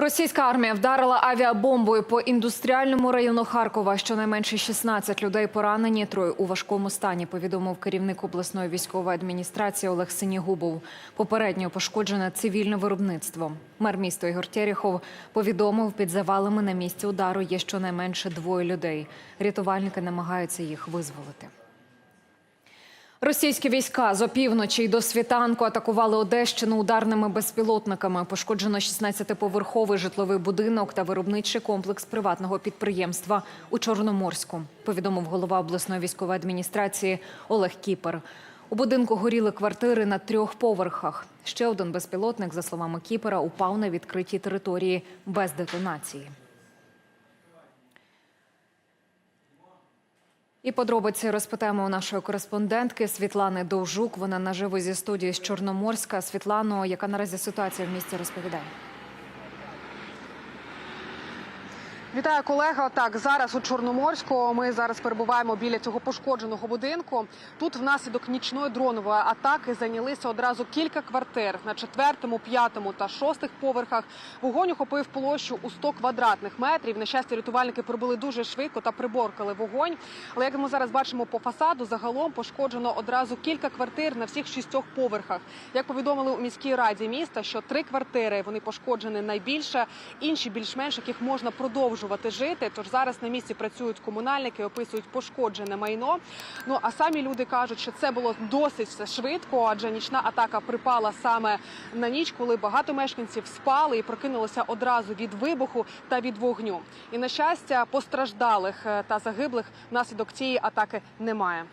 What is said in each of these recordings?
Російська армія вдарила авіабомбою по індустріальному району Харкова. Щонайменше 16 людей поранені, троє у важкому стані. Повідомив керівник обласної військової адміністрації Олег Синігубов. Попередньо пошкоджене цивільне виробництво. Мер міста Ігор Терехов повідомив, під завалами на місці удару є щонайменше двоє людей. Рятувальники намагаються їх визволити. Російські війська з опівночі й до світанку атакували Одещину ударними безпілотниками. Пошкоджено 16-поверховий житловий будинок та виробничий комплекс приватного підприємства у Чорноморську. Повідомив голова обласної військової адміністрації Олег Кіпер. У будинку горіли квартири на трьох поверхах. Ще один безпілотник, за словами Кіпера, упав на відкритій території без детонації. І подробиці розпитаємо у нашої кореспондентки Світлани Довжук. Вона наживо зі студії з Чорноморська. Світлано, яка наразі ситуація в місті розповідає? Вітаю, колега. Так, зараз у Чорноморську ми зараз перебуваємо біля цього пошкодженого будинку. Тут внаслідок нічної дронової атаки зайнялися одразу кілька квартир на четвертому, п'ятому та шостих поверхах. Вогонь охопив площу у 100 квадратних метрів. На щастя, рятувальники прибули дуже швидко та приборкали вогонь. Але як ми зараз бачимо по фасаду, загалом пошкоджено одразу кілька квартир на всіх шістьох поверхах. Як повідомили у міській раді міста, що три квартири вони пошкоджені найбільше, інші більш-менш яких можна продовжувати жити. Тож зараз на місці працюють комунальники, описують пошкоджене майно. Ну а самі люди кажуть, що це було досить все швидко, адже нічна атака припала саме на ніч, коли багато мешканців спали і прокинулися одразу від вибуху та від вогню. І на щастя, постраждалих е, та загиблих внаслідок цієї атаки немає.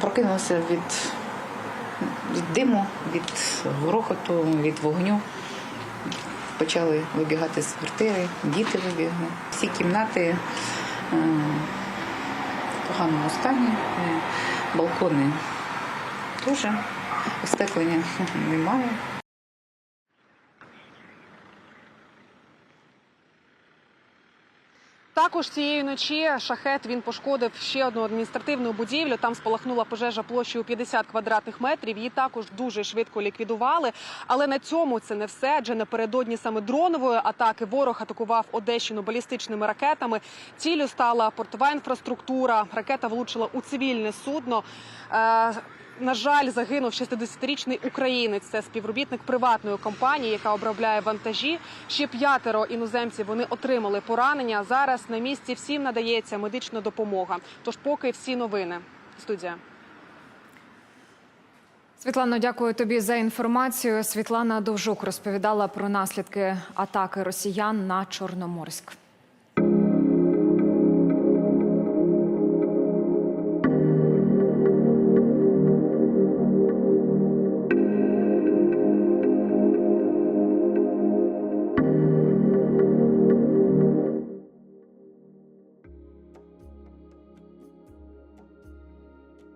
Прокинулася від, від диму, від грохоту, від вогню. Почали вибігати з квартири, діти вибігли. Всі кімнати е, в поганому стані, балкони теж, остеклення немає. Також цієї ночі шахет він пошкодив ще одну адміністративну будівлю. Там спалахнула пожежа площею 50 квадратних метрів. Її також дуже швидко ліквідували. Але на цьому це не все. Адже напередодні саме дронової атаки ворог атакував Одещину балістичними ракетами. Цілю стала портова інфраструктура. Ракета влучила у цивільне судно. На жаль, загинув 60-річний українець. Це співробітник приватної компанії, яка обробляє вантажі. Ще п'ятеро іноземців вони отримали поранення. Зараз на місці всім надається медична допомога. Тож, поки всі новини. Студія. Світлано, дякую тобі за інформацію. Світлана Довжук розповідала про наслідки атаки росіян на Чорноморськ.